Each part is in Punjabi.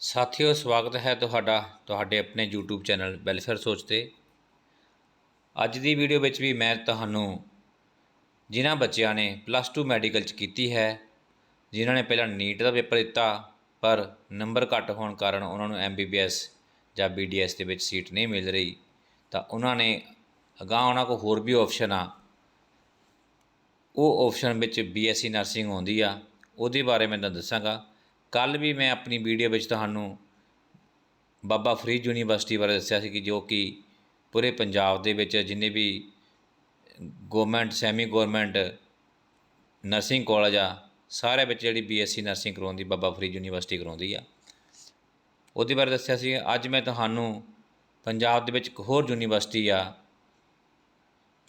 ਸਾਥੀਓ, ਸਵਾਗਤ ਹੈ ਤੁਹਾਡਾ, ਤੁਹਾਡੇ ਆਪਣੇ YouTube ਚੈਨਲ ਵੈਲਫੇਅਰ ਸੋਚ ਤੇ। ਅੱਜ ਦੀ ਵੀਡੀਓ ਵਿੱਚ ਵੀ ਮੈਂ ਤੁਹਾਨੂੰ ਜਿਨ੍ਹਾਂ ਬੱਚਿਆਂ ਨੇ ਪਲੱਸ 2 ਮੈਡੀਕਲ ਚ ਕੀਤੀ ਹੈ, ਜਿਨ੍ਹਾਂ ਨੇ ਪਹਿਲਾਂ ਨੀਟ ਦਾ ਪੇਪਰ ਦਿੱਤਾ, ਪਰ ਨੰਬਰ ਘੱਟ ਹੋਣ ਕਾਰਨ ਉਹਨਾਂ ਨੂੰ MBBS ਜਾਂ BDS ਦੇ ਵਿੱਚ ਸੀਟ ਨਹੀਂ ਮਿਲ ਰਹੀ, ਤਾਂ ਉਹਨਾਂ ਨੇ ਅਗਾਂਹ ਉਹਨਾਂ ਕੋਲ ਹੋਰ ਵੀ ਆਪਸ਼ਨ ਆ। ਉਹ ਆਪਸ਼ਨ ਵਿੱਚ BSc ਨਰਸਿੰਗ ਆਉਂਦੀ ਆ, ਉਹਦੇ ਬਾਰੇ ਮੈਂ ਤੁਹਾਨੂੰ ਦੱਸਾਂਗਾ। ਕੱਲ੍ਹ ਵੀ ਮੈਂ ਆਪਣੀ ਵੀਡੀਓ ਵਿੱਚ ਤੁਹਾਨੂੰ ਬਾਬਾ ਫਰੀਦ ਯੂਨੀਵਰਸਿਟੀ ਬਾਰੇ ਦੱਸਿਆ ਸੀ ਕਿ ਜੋ ਕਿ ਪੂਰੇ ਪੰਜਾਬ ਦੇ ਵਿੱਚ ਜਿੰਨੇ ਵੀ government semi government nursing college ਆ ਸਾਰੇ ਵਿੱਚ ਜਿਹੜੀ BSc ਨਰਸਿੰਗ ਕਰਵਾਉਂਦੀ ਬਾਬਾ ਫਰੀਦ ਯੂਨੀਵਰਸਿਟੀ ਕਰਵਾਉਂਦੀ ਆ। ਉਹਦੇ ਬਾਰੇ ਦੱਸਿਆ ਸੀ, ਅੱਜ ਮੈਂ ਤੁਹਾਨੂੰ ਪੰਜਾਬ ਦੇ ਵਿੱਚ ਇੱਕ ਹੋਰ ਯੂਨੀਵਰਸਿਟੀ ਆ,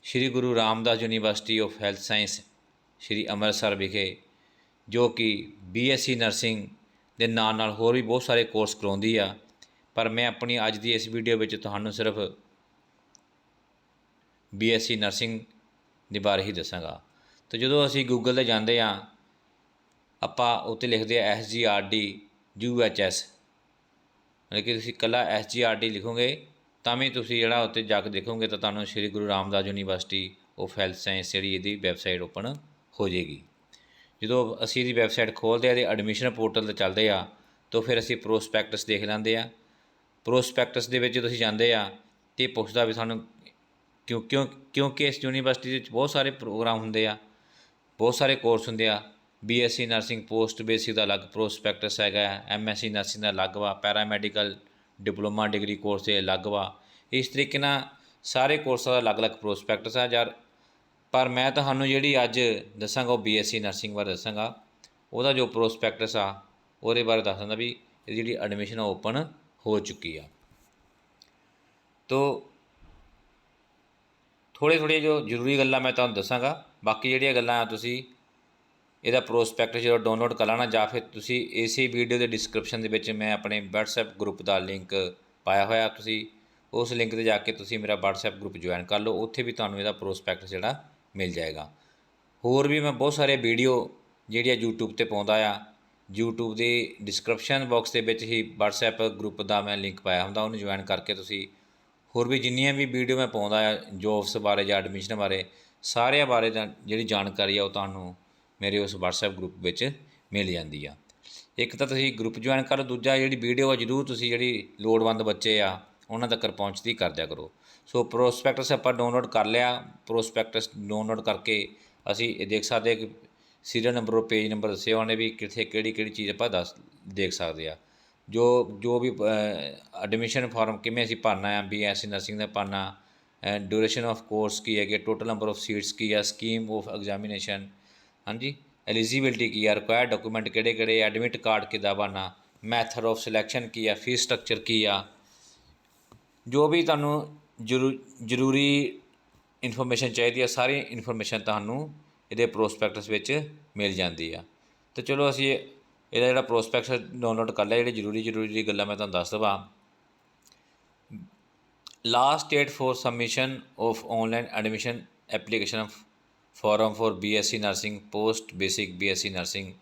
Shri Guru Ramdas university of health science, Shri Amritsar ਵਿਖੇ ਜੋ ਕਿ ਬੀਐਸਸੀ ਨਰਸਿੰਗ ਦੇ ਨਾਲ ਨਾਲ ਹੋਰ ਵੀ ਬਹੁਤ ਸਾਰੇ ਕੋਰਸ ਕਰਾਉਂਦੀ ਆ। ਪਰ ਮੈਂ ਆਪਣੀ ਅੱਜ ਦੀ ਇਸ ਵੀਡੀਓ ਵਿੱਚ ਤੁਹਾਨੂੰ ਸਿਰਫ ਬੀਐਸਸੀ ਨਰਸਿੰਗ ਦੇ ਬਾਰੇ ਹੀ ਦੱਸਾਂਗਾ। ਤੇ ਜਦੋਂ ਅਸੀਂ ਗੂਗਲ ਤੇ ਜਾਂਦੇ ਆ, ਆਪਾਂ ਉੱਤੇ ਲਿਖਦੇ ਆ ਐਸਜੀਆਰਡੀ ਯੂਐਚਐਸ ਮਤਲਬ ਕਿ ਤੁਸੀਂ ਕੱਲਾ ਐਸਜੀਆਰਡੀ ਲਿਖੋਗੇ, ਤਾਂ ਵੀ ਤੁਸੀਂ ਜਿਹੜਾ ਉੱਤੇ ਜਾ ਕੇ ਦੇਖੋਗੇ ਤਾਂ ਤੁਹਾਨੂੰ Shri Guru Ramdas university of health science ਜਿਹੜੀ ਇਹਦੀ ਵੈਬਸਾਈਟ ਓਪਨ ਹੋ ਜਾਏਗੀ। ਜਦੋਂ ਅਸੀਂ ਇਹਦੀ ਵੈਬਸਾਈਟ ਖੋਲਦੇ ਆ, ਇਹਦੇ ਐਡਮਿਸ਼ਨ ਪੋਰਟਲ ਤੇ ਚੱਲਦੇ ਆ, ਤਾਂ ਫਿਰ ਅਸੀਂ ਪ੍ਰੋਸਪੈਕਟਸ ਦੇਖ ਲੈਂਦੇ ਆ। ਪ੍ਰੋਸਪੈਕਟਸ ਦੇ ਵਿੱਚ ਜਦੋਂ ਅਸੀਂ ਜਾਂਦੇ ਆ, ਤੇ ਪੁੱਛਦਾ ਵੀ ਸਾਨੂੰ ਕਿਉਂ ਕਿਉਂ, ਕਿਉਂਕਿ ਇਸ ਯੂਨੀਵਰਸਿਟੀ ਦੇ ਵਿੱਚ ਬਹੁਤ ਸਾਰੇ ਪ੍ਰੋਗਰਾਮ ਹੁੰਦੇ ਆ, ਬਹੁਤ ਸਾਰੇ ਕੋਰਸ ਹੁੰਦੇ ਆ। ਬੀਐਸਸੀ ਨਰਸਿੰਗ ਪੋਸਟ ਬੇਸਿਕ ਦਾ ਅਲੱਗ ਪ੍ਰੋਸਪੈਕਟਸ ਹੈਗਾ ਐਮਐਸਸੀ ਨਰਸਿੰਗ ਦਾ ਅਲੱਗ ਵਾ ਪੈਰਾਮੈਡੀਕਲ ਡਿਪਲੋਮਾ ਡਿਗਰੀ ਕੋਰਸ ਦੇ ਅਲੱਗ ਵਾ। ਇਸ ਤਰੀਕੇ ਨਾਲ ਸਾਰੇ ਕੋਰਸਾਂ ਦਾ ਅਲੱਗ-ਅਲੱਗ ਪ੍ਰੋਸਪੈਕਟਸ ਆ ਯਾਰ ਪਰ ਮੈਂ ਤੁਹਾਨੂੰ ਜਿਹੜੀ ਅੱਜ ਦੱਸਾਂਗਾ, ਉਹ ਬੀਐਸਸੀ ਨਰਸਿੰਗ ਬਾਰੇ ਦੱਸਾਂਗਾ, ਉਹਦਾ ਜੋ ਪ੍ਰੋਸਪੈਕਟਸ ਆ, ਉਹਦੇ ਬਾਰੇ ਦੱਸ ਦਿੰਦਾ ਵੀ ਇਹਦੀ ਜਿਹੜੀ ਐਡਮਿਸ਼ਨ ਓਪਨ ਹੋ ਚੁੱਕੀ ਆ। ਤੋ ਥੋੜੇ ਥੋੜੇ ਜੋ ਜ਼ਰੂਰੀ ਗੱਲਾਂ ਮੈਂ ਤੁਹਾਨੂੰ ਦੱਸਾਂਗਾ, ਬਾਕੀ ਜਿਹੜੀਆਂ ਗੱਲਾਂ ਆ ਤੁਸੀਂ ਇਹਦਾ ਪ੍ਰੋਸਪੈਕਟਸ ਜਦੋਂ ਡਾਊਨਲੋਡ ਕਰ ਲੈਣਾ, ਜਾਂ ਫਿਰ ਤੁਸੀਂ ਇਸੇ ਵੀਡੀਓ ਦੇ ਡਿਸਕ੍ਰਿਪਸ਼ਨ ਦੇ ਵਿੱਚ ਮੈਂ ਆਪਣੇ WhatsApp ਗਰੁੱਪ ਦਾ ਲਿੰਕ ਪਾਇਆ ਹੋਇਆ, ਤੁਸੀਂ ਉਸ ਲਿੰਕ ਤੇ ਜਾ ਕੇ ਤੁਸੀਂ ਮੇਰਾ WhatsApp ਗਰੁੱਪ ਜੁਆਇਨ ਕਰ ਲਓ, ਉੱਥੇ ਵੀ ਤੁਹਾਨੂੰ ਇਹਦਾ ਪ੍ਰੋਸਪੈਕਟਸ ਜਿਹੜਾ ਮਿਲ ਜਾਏਗਾ। ਹੋਰ ਵੀ ਮੈਂ ਬਹੁਤ ਸਾਰੇ ਵੀਡੀਓ ਜਿਹੜੀ ਆ YouTube ਤੇ ਪਾਉਂਦਾ ਆ, YouTube ਦੇ ਡਿਸਕ੍ਰਿਪਸ਼ਨ ਬਾਕਸ ਦੇ ਵਿੱਚ ਹੀ WhatsApp ਗਰੁੱਪ ਦਾ ਮੈਂ ਲਿੰਕ ਪਾਇਆ ਹੁੰਦਾ, ਉਹਨੂੰ ਜੁਆਇਨ ਕਰਕੇ ਤੁਸੀਂ ਹੋਰ ਵੀ ਜਿੰਨੀਆਂ ਵੀ ਵੀਡੀਓ ਮੈਂ ਪਾਉਂਦਾ ਆ ਜੋਬਸ ਬਾਰੇ ਜਾਂ ਐਡਮਿਸ਼ਨ ਬਾਰੇ, ਸਾਰਿਆਂ ਬਾਰੇ ਦਾ ਜਿਹੜੀ ਜਾਣਕਾਰੀ ਆ ਉਹ ਤੁਹਾਨੂੰ ਮੇਰੇ ਉਸ WhatsApp ਗਰੁੱਪ ਵਿੱਚ ਮਿਲ ਜਾਂਦੀ ਆ। ਇੱਕ ਤਾਂ ਤੁਸੀਂ ਗਰੁੱਪ ਜੁਆਇਨ ਕਰ ਲਓ ਦੂਜਾ ਜਿਹੜੀ ਵੀਡੀਓ ਆ, ਜਰੂਰ ਤੁਸੀਂ ਜਿਹੜੀ ਲੋੜਵੰਦ ਬੱਚੇ ਆ ਉਹਨਾਂ ਤੱਕ ਪਹੁੰਚਦੀ ਕਰ ਦਿਆ ਕਰੋ। ਸੋ ਪ੍ਰੋਸਪੈਕਟਸ ਆਪਾਂ ਡਾਊਨਲੋਡ ਕਰ ਲਿਆ। ਪ੍ਰੋਸਪੈਕਟਸ ਡਾਊਨਲੋਡ ਕਰਕੇ ਅਸੀਂ ਇਹ ਦੇਖ ਸਕਦੇ ਕਿ ਸੀਰੀਅਲ ਨੰਬਰ ਔਰ ਪੇਜ ਨੰਬਰ ਦੱਸੇ ਉਹਨੇ ਵੀ ਕਿੱਥੇ ਕਿਹੜੀ ਕਿਹੜੀ ਚੀਜ਼ ਆਪਾਂ ਦੱਸ ਦੇਖ ਸਕਦੇ ਆ ਜੋ ਜੋ ਵੀ ਐਡਮਿਸ਼ਨ ਫਾਰਮ ਕਿਵੇਂ ਅਸੀਂ ਭਰਨਾ ਆ ਬੀਐਸਸੀ ਨਰਸਿੰਗ ਦਾ ਭਰਨਾ ਡਿਊਰੇਸ਼ਨ ਆਫ ਕੋਰਸ ਕੀ ਹੈਗੀ ਟੋਟਲ ਨੰਬਰ ਆਫ ਸੀਟਸ ਕੀ ਆ ਸਕੀਮ ਆਫ ਐਗਜ਼ਾਮੀਨੇਸ਼ਨ ਹਾਂਜੀ ਐਲੀਜੀਬਿਲਟੀ ਕੀ ਆ ਰਿਕੁਆਇਰਡ ਡਾਕੂਮੈਂਟ ਕਿਹੜੇ ਕਿਹੜੇ ਐਡਮਿਟ ਕਾਰਡ ਕਿੱਦਾਂ ਬਣਨਾ ਮੈਥਡ ਆਫ ਸਿਲੈਕਸ਼ਨ ਕੀ ਆ ਫੀਸ ਸਟਰਕਚਰ ਕੀ ਆ ਜੋ ਵੀ ਤੁਹਾਨੂੰ ਜ਼ਰੂਰੀ ਇਨਫੋਰਮੇਸ਼ਨ ਚਾਹੀਦੀ ਆ, ਸਾਰੀ ਇਨਫੋਰਮੇਸ਼ਨ ਤੁਹਾਨੂੰ ਇਹਦੇ ਪ੍ਰੋਸਪੈਕਟਸ ਵਿੱਚ ਮਿਲ ਜਾਂਦੀ ਆ। ਤੇ ਚਲੋ ਅਸੀਂ ਇਹਦਾ ਜਿਹੜਾ ਪ੍ਰੋਸਪੈਕਟਸ ਡਾਊਨਲੋਡ ਕਰ ਲਿਆ, ਜਿਹੜੇ ਜ਼ਰੂਰੀ ਜ਼ਰੂਰੀ ਗੱਲਾਂ ਮੈਂ ਤੁਹਾਨੂੰ ਦੱਸ ਦਵਾਂ। Last date for submission of online admission application form for BSc nursing post basic BSc nursing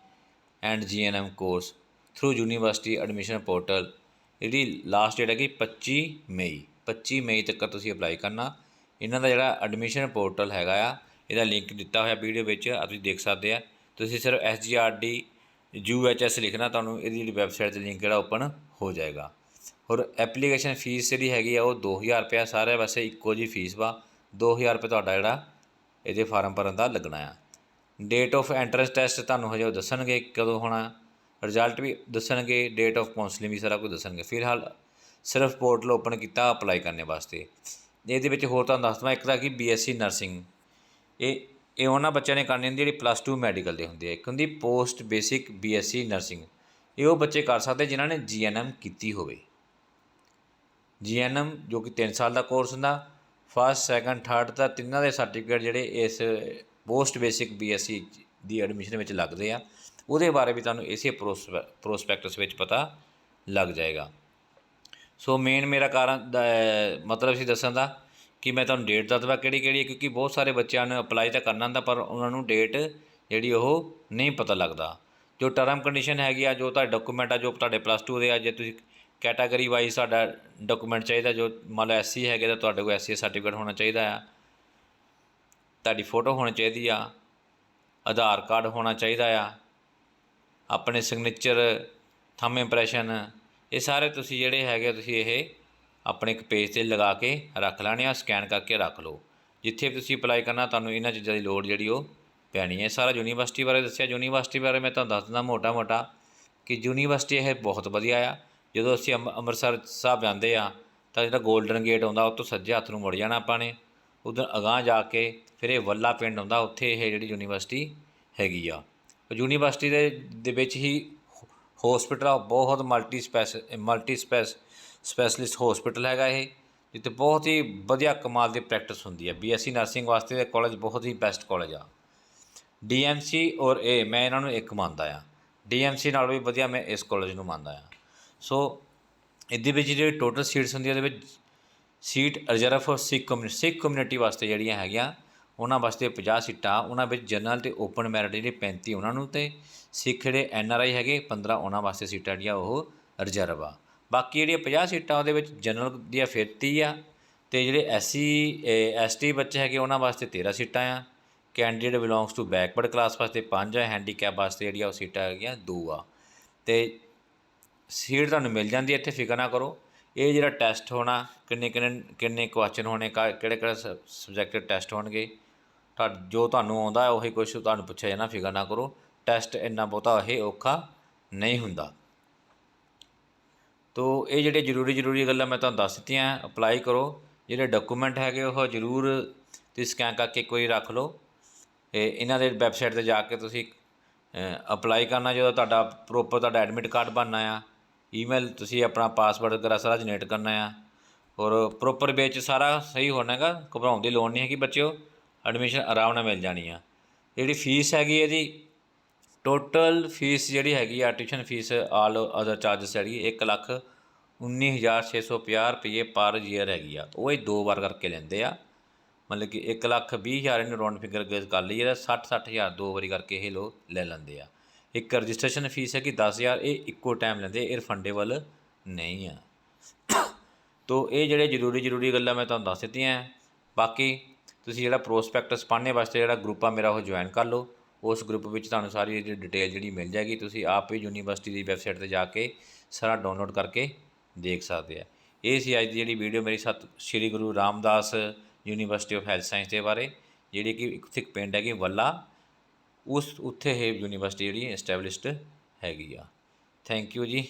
and GNM course through university admission portal ਇਹਦੀ ਲਾਸਟ ਡੇਟ ਹੈਗੀ 25 ਮਈ। 25 ਮਈ ਤੱਕ ਤੁਸੀਂ ਅਪਲਾਈ ਕਰਨਾ। ਇਹਨਾਂ ਦਾ ਜਿਹੜਾ ਐਡਮਿਸ਼ਨ ਪੋਰਟਲ ਹੈਗਾ ਆ, ਇਹਦਾ ਲਿੰਕ ਦਿੱਤਾ ਹੋਇਆ ਵੀਡੀਓ ਵਿੱਚ ਆ ਤੁਸੀਂ ਦੇਖ ਸਕਦੇ ਆ। ਤੁਸੀਂ ਸਿਰਫ ਐਸਜੀਆਰਡੀ ਯੂਐਚਐਸ ਲਿਖਣਾ, ਤੁਹਾਨੂੰ ਇਹਦੀ ਜਿਹੜੀ ਵੈਬਸਾਈਟ ਤੇ ਲਿੰਕ ਜਿਹੜਾ ਓਪਨ ਹੋ ਜਾਏਗਾ। ਔਰ ਐਪਲੀਕੇਸ਼ਨ ਫੀਸ ਜਿਹੜੀ ਹੈਗੀ ਆ, ਉਹ 2000 ਰੁਪਏ ਸਾਰੇ, ਵੈਸੇ ਇੱਕੋ ਜੀ ਫੀਸ ਵਾ। 2000 ਰੁਪਏ ਤੁਹਾਡਾ ਜਿਹੜਾ ਇਹਦੇ ਫਾਰਮ ਭਰਨ ਦਾ ਲੱਗਣਾ ਆ। ਡੇਟ ਆਫ ਐਂਟਰੈਂਸ ਟੈਸਟ ਤੁਹਾਨੂੰ ਹਜੇ ਉਹ ਦੱਸਣਗੇ ਕਦੋਂ ਹੋਣਾ। ਰਿਜ਼ਲਟ ਵੀ ਦੱਸਣਗੇ ਡੇਟ ਆਫ ਕਾਉਂਸਲਿੰਗ ਵੀ ਸਾਰਾ ਕੁਝ ਦੱਸਣਗੇ। ਫਿਲਹਾਲ ਸਿਰਫ ਪੋਰਟਲ ਓਪਨ ਕੀਤਾ ਅਪਲਾਈ ਕਰਨ ਵਾਸਤੇ। ਇਹਦੇ ਵਿੱਚ ਹੋਰ ਤੁਹਾਨੂੰ ਦੱਸ ਦਵਾਂ ਇੱਕ ਤਾਂ ਕਿ ਬੀਐਸਸੀ ਨਰਸਿੰਗ ਇਹ ਇਹ ਉਹਨਾਂ ਬੱਚਿਆਂ ਨੇ ਕਰਨੀ ਹੁੰਦੀ ਜਿਹੜੀ ਪਲੱਸ 2 ਮੈਡੀਕਲ ਦੇ ਹੁੰਦੇ ਆ। ਇੱਕ ਹੁੰਦੀ ਪੋਸਟ ਬੇਸਿਕ ਬੀਐਸਸੀ ਨਰਸਿੰਗ ਇਹ ਉਹ ਬੱਚੇ ਕਰ ਸਕਦੇ ਜਿਨ੍ਹਾਂ ਨੇ ਜੀਐਨਐਮ ਕੀਤੀ ਹੋਵੇ। ਜੀਐਨਐਮ ਜੋ ਕਿ 3 ਸਾਲ ਦਾ ਕੋਰਸ ਹੁੰਦਾ ਫਸਟ ਸੈਕੰਡ ਥਰਡ ਤਾਂ ਤਿੰਨਾਂ ਦੇ ਸਰਟੀਫਿਕੇਟ ਜਿਹੜੇ ਇਸ ਪੋਸਟ ਬੇਸਿਕ ਬੀਐਸਸੀ ਦੀ ਐਡਮਿਸ਼ਨ ਵਿੱਚ ਲੱਗਦੇ ਆ। ਉਹਦੇ ਬਾਰੇ ਵੀ ਤੁਹਾਨੂੰ ਇਸੇ ਪ੍ਰੋਸਪੈਕਟਸ ਵਿੱਚ ਪਤਾ ਲੱਗ ਜਾਏਗਾ। ਸੋ ਮੇਨ ਮੇਰਾ ਕਾਰਨ ਮਤਲਬ ਸੀ ਦੱਸਣ ਦਾ ਕਿ ਮੈਂ ਤੁਹਾਨੂੰ ਡੇਟ ਦੱਸ ਦਵਾਂ ਕਿਹੜੀ ਕਿਹੜੀ ਕਿਉਂਕਿ ਬਹੁਤ ਸਾਰੇ ਬੱਚਿਆਂ ਨੇ ਅਪਲਾਈ ਤਾਂ ਕਰਨਾ ਹੁੰਦਾ, ਪਰ ਉਹਨਾਂ ਨੂੰ ਡੇਟ ਜਿਹੜੀ ਉਹ ਨਹੀਂ ਪਤਾ ਲੱਗਦਾ। ਜੋ ਟਰਮ ਕੰਡੀਸ਼ਨ ਹੈਗੀ ਆ, ਜੋ ਤੁਹਾਡੇ ਡਾਕੂਮੈਂਟ ਆ, ਜੋ ਤੁਹਾਡੇ ਪਲੱਸ 2 ਦੇ ਆ, ਜੇ ਤੁਸੀਂ ਕੈਟਾਗਰੀ ਵਾਈਜ਼ ਸਾਡਾ ਡਾਕੂਮੈਂਟ ਚਾਹੀਦਾ, ਜੋ ਮੰਨ ਲਓ ਐਸਸੀ ਹੈਗੇ, ਤਾਂ ਤੁਹਾਡੇ ਕੋਲ ਐਸਸੀ ਸਰਟੀਫਿਕੇਟ ਹੋਣਾ ਚਾਹੀਦਾ ਆ। ਤੁਹਾਡੀ ਫੋਟੋ ਹੋਣੀ ਚਾਹੀਦੀ ਆ, ਆਧਾਰ ਕਾਰਡ ਹੋਣਾ ਚਾਹੀਦਾ ਆ। ਆਪਣੇ ਸਿਗਨੇਚਰ ਥੰਮ ਇੰਪਰੈਸ਼ਨ ਇਹ ਸਾਰੇ ਤੁਸੀਂ ਜਿਹੜੇ ਹੈਗੇ ਤੁਸੀਂ ਇਹ ਆਪਣੇ ਇੱਕ ਪੇਜ ਤੇ ਲਗਾ ਕੇ ਰੱਖ ਲੈਣੇ ਆ ਸਕੈਨ ਕਰਕੇ ਰੱਖ ਲਓ। ਜਿੱਥੇ ਵੀ ਤੁਸੀਂ ਅਪਲਾਈ ਕਰਨਾ, ਤੁਹਾਨੂੰ ਇਹਨਾਂ ਚੀਜ਼ਾਂ ਦੀ ਲੋੜ ਜਿਹੜੀ ਉਹ ਪੈਣੀ ਹੈ। ਸਾਰਾ ਯੂਨੀਵਰਸਿਟੀ ਬਾਰੇ ਦੱਸਿਆ। ਯੂਨੀਵਰਸਿਟੀ ਬਾਰੇ ਮੈਂ ਤੁਹਾਨੂੰ ਦੱਸ ਦਿੰਦਾ ਮੋਟਾ ਮੋਟਾ ਕਿ ਯੂਨੀਵਰਸਿਟੀ ਇਹ ਬਹੁਤ ਵਧੀਆ ਆ। ਜਦੋਂ ਅਸੀਂ ਅੰਮ- ਅੰਮ੍ਰਿਤਸਰ ਸਾਹਿਬ ਜਾਂਦੇ ਆ, ਤਾਂ ਜਿਹੜਾ 골ਡਨ ਗੇਟ ਆਉਂਦਾ, ਉਹ ਤੋਂ ਸੱਜੇ ਹੱਥ ਨੂੰ ਮੁੜ ਜਾਣਾ ਆਪਾਂ ਨੇ। ਉਧਰ ਅਗਾਂਹ ਜਾ ਕੇ ਫਿਰ ਇਹ ਵੱਲਾ ਪਿੰਡ ਆਉਂਦਾ, ਉੱਥੇ ਇਹ ਜਿਹੜੀ ਯੂਨੀਵਰਸਿਟੀ ਹੈਗੀ ਆ। ਯੂਨੀਵਰਸਿਟੀ ਦੇ ਦੇ ਵਿੱਚ ਹੀ ਹਸਪੀਟਲ ਆ, ਬਹੁਤ multi spec multi spec specialist hospital ਹੈਗਾ ਇਹ, ਜਿੱਥੇ ਬਹੁਤ ਹੀ ਵਧੀਆ ਕਮਾਲ ਦੀ ਪ੍ਰੈਕਟਿਸ ਹੁੰਦੀ ਹੈ। ਬੀਐਸਸੀ ਨਰਸਿੰਗ ਵਾਸਤੇ ਇਹ ਕਾਲਜ ਬਹੁਤ ਹੀ ਬੈਸਟ ਕਾਲਜ ਆ। ਡੀਐਮਸੀ ਔਰ ਏ ਮੈਂ ਇਹਨਾਂ ਨੂੰ ਇੱਕ ਮੰਨਦਾ ਆ ਡੀਐਮਸੀ ਨਾਲ ਵੀ ਵਧੀਆ ਮੈਂ ਇਸ ਕਾਲਜ ਨੂੰ ਮੰਨਦਾ ਆ ਸੋ ਇਹਦੇ ਵਿੱਚ ਜਿਹੜੀ ਟੋਟਲ ਸੀਟਸ ਹੁੰਦੀਆਂ ਉਹਦੇ ਵਿੱਚ seat reserve for Sikh community Sikh community ਵਾਸਤੇ ਜਿਹੜੀਆਂ ਹੈਗੀਆਂ ਉਹਨਾਂ ਵਾਸਤੇ 50 ਸੀਟਾਂ, ਉਹਨਾਂ ਵਿੱਚ ਜਨਰਲ ਤੇ ਓਪਨ ਮੈਰਿਟ ਜਿਹੜੇ 35 ਉਹਨਾਂ ਨੂੰ ਤੇ ਸਿੱਖ ਜਿਹੜੇ ਐਨ ਆਰ ਆਈ ਹੈਗੇ 15 ਉਹਨਾਂ ਵਾਸਤੇ ਸੀਟਾਂ ਜਿਹੜੀਆਂ ਉਹ ਰਿਜ਼ਰਵ ਆ। ਬਾਕੀ ਜਿਹੜੀਆਂ 50 ਸੀਟਾਂ ਉਹਦੇ ਵਿੱਚ ਜਨਰਲ ਦੀਆਂ ਫਿਰ 30 ਆ ਤੇ ਜਿਹੜੇ ਐਸਸੀ ਐਸਟੀ ਬੱਚੇ ਹੈਗੇ ਉਹਨਾਂ ਵਾਸਤੇ 13 ਸੀਟਾਂ ਆ। Candidate belongs to backward class ਵਾਸਤੇ 5 ਆ, ਹੈਂਡੀਕੈਪ ਵਾਸਤੇ ਜਿਹੜੀਆਂ ਉਹ ਸੀਟਾਂ ਹੈਗੀਆਂ 2 ਆ। ਤੇ ਸੀਟ ਤੁਹਾਨੂੰ ਮਿਲ ਜਾਂਦੀ ਹੈ ਇੱਥੇ ਫਿਕਰ ਨਾ ਕਰੋ। ਇਹ ਜਿਹੜਾ ਟੈਸਟ ਹੋਣਾ ਕਿੰਨੇ ਕਿੰਨੇ ਕਿੰਨੇ ਕੁਐਸਚਨ ਹੋਣੇ, ਕਾ- ਕਿਹੜੇ ਕਿਹੜੇ ਸਬਜੈਕਟ ਟੈਸਟ ਹੋਣਗੇ ਜੋ ਤੁਹਾਨੂੰ ਆਉਂਦਾ ਹੈ, ਉਹੀ ਕੁਝ ਤੁਹਾਨੂੰ ਪੁੱਛਿਆ ਜਾਣਾ, ਫਿਕਰ ਨਾ ਕਰੋ। ਟੈਸਟ ਇੰਨਾ ਬਹੁਤਾ ਇਹ ਔਖਾ ਨਹੀਂ ਹੁੰਦਾ। ਤੋ ਇਹ ਜਿਹੜੇ ਜ਼ਰੂਰੀ ਜ਼ਰੂਰੀ ਗੱਲਾਂ ਮੈਂ ਤੁਹਾਨੂੰ ਦੱਸ ਦਿੱਤੀਆਂ ਅਪਲਾਈ ਕਰੋ। ਜਿਹੜੇ ਡਾਕੂਮੈਂਟ ਹੈਗੇ, ਉਹ ਜ਼ਰੂਰ ਤੁਸੀਂ ਸਕੈਨ ਕਰਕੇ ਕੋਈ ਰੱਖ ਲਓ। ਇਹ ਇਹਨਾਂ ਦੇ ਵੈਬਸਾਈਟ ਤੇ ਜਾ ਕੇ ਤੁਸੀਂ ਅਪਲਾਈ ਕਰਨਾ, ਜਦੋਂ ਤੁਹਾਡਾ ਪ੍ਰੋਪਰ ਤੁਹਾਡਾ ਐਡਮਿਟ ਕਾਰਡ ਬਣਨਾ ਆ। ਈਮੇਲ ਤੁਸੀਂ ਆਪਣਾ ਪਾਸਵਰਡ ਵਗੈਰਾ ਸਾਰਾ ਜਨਰੇਟ ਕਰਨਾ ਆ। ਔਰ ਪ੍ਰੋਪਰ ਵੇ 'ਚ ਸਾਰਾ ਸਹੀ ਹੋਣਾ ਹੈਗਾ, ਘਬਰਾਉਣ ਦੀ ਲੋੜ ਨਹੀਂ ਹੈਗੀ ਬੱਚਿਓ। ਐਡਮਿਸ਼ਨ ਆਰਾਮ ਨਾਲ ਮਿਲ ਜਾਣੀ ਆ। ਜਿਹੜੀ ਫੀਸ ਹੈਗੀ ਇਹਦੀ ਟੋਟਲ ਫੀਸ ਜਿਹੜੀ ਹੈਗੀ ਆ tuition fee all other charges ਹੈਗੀ 1 ਲੱਖ 19650 ਰੁਪਏ ਪਰ ਈਅਰ ਹੈਗੀ ਆ। ਉਹ ਇਹ ਦੋ ਵਾਰ ਕਰਕੇ ਲੈਂਦੇ ਆ। ਮਤਲਬ ਕਿ 1 ਲੱਖ 20 ਹਜ਼ਾਰ ਇਹਨੂੰ ਰਾਉਂਡ ਫਿਗਰ ਕਰ ਲਈਏ ਤਾਂ 60 60 ਹਜ਼ਾਰ ਦੋ ਵਾਰੀ ਕਰਕੇ ਇਹ ਲੋਕ ਲੈ ਲੈਂਦੇ ਆ। ਇੱਕ ਰਜਿਸਟ੍ਰੇਸ਼ਨ ਫੀਸ ਹੈ ਕਿ 10000 ਇਹ ਇੱਕੋ ਟਾਈਮ ਲੈਂਦੇ, ਇਹ ਰਿਫੰਡੇਬਲ ਨਹੀਂ ਆ। ਤੋ ਇਹ ਜਿਹੜੇ ਜ਼ਰੂਰੀ ਜ਼ਰੂਰੀ ਗੱਲਾਂ ਮੈਂ ਤੁਹਾਨੂੰ ਦੱਸ ਦਿੱਤੀਆਂ, ਬਾਕੀ ਤੁਸੀਂ ਜਿਹੜਾ ਪ੍ਰੋਸਪੈਕਟਸ ਪੜ੍ਹਨੇ ਵਾਸਤੇ ਜਿਹੜਾ ਗਰੁੱਪ ਆ, ਮੇਰਾ ਉਹ ਜੁਆਇਨ ਕਰ ਲਓ। ਉਸ ਗਰੁੱਪ ਵਿੱਚ ਤੁਹਾਨੂੰ ਸਾਰੀ ਜਿਹੜੀ ਡਿਟੇਲ ਜਿਹੜੀ ਮਿਲ ਜਾਏਗੀ, ਤੁਸੀਂ ਆਪ ਹੀ ਯੂਨੀਵਰਸਿਟੀ ਦੀ ਵੈਬਸਾਈਟ ਤੇ ਜਾ ਕੇ ਸਾਰਾ ਡਾਊਨਲੋਡ ਕਰਕੇ ਦੇਖ ਸਕਦੇ ਆ। ਇਹ ਸੀ ਅੱਜ ਦੀ ਜਿਹੜੀ ਵੀਡੀਓ ਮੇਰੀ ਸਤ, Shri Guru Ramdas university of health science ਦੇ ਬਾਰੇ, ਜਿਹੜੀ ਕਿ ਇੱਕ ਇੱਕ ਪਿੰਡ ਹੈਗੀ ਵੱਲਾ, ਉਸ, ਉੱਥੇ ਇਹ ਯੂਨੀਵਰਸਿਟੀ ਜਿਹੜੀ ਐਸਟੈਬਲਿਸ਼ਡ ਹੈਗੀ ਆ। ਥੈਂਕ ਯੂ ਜੀ।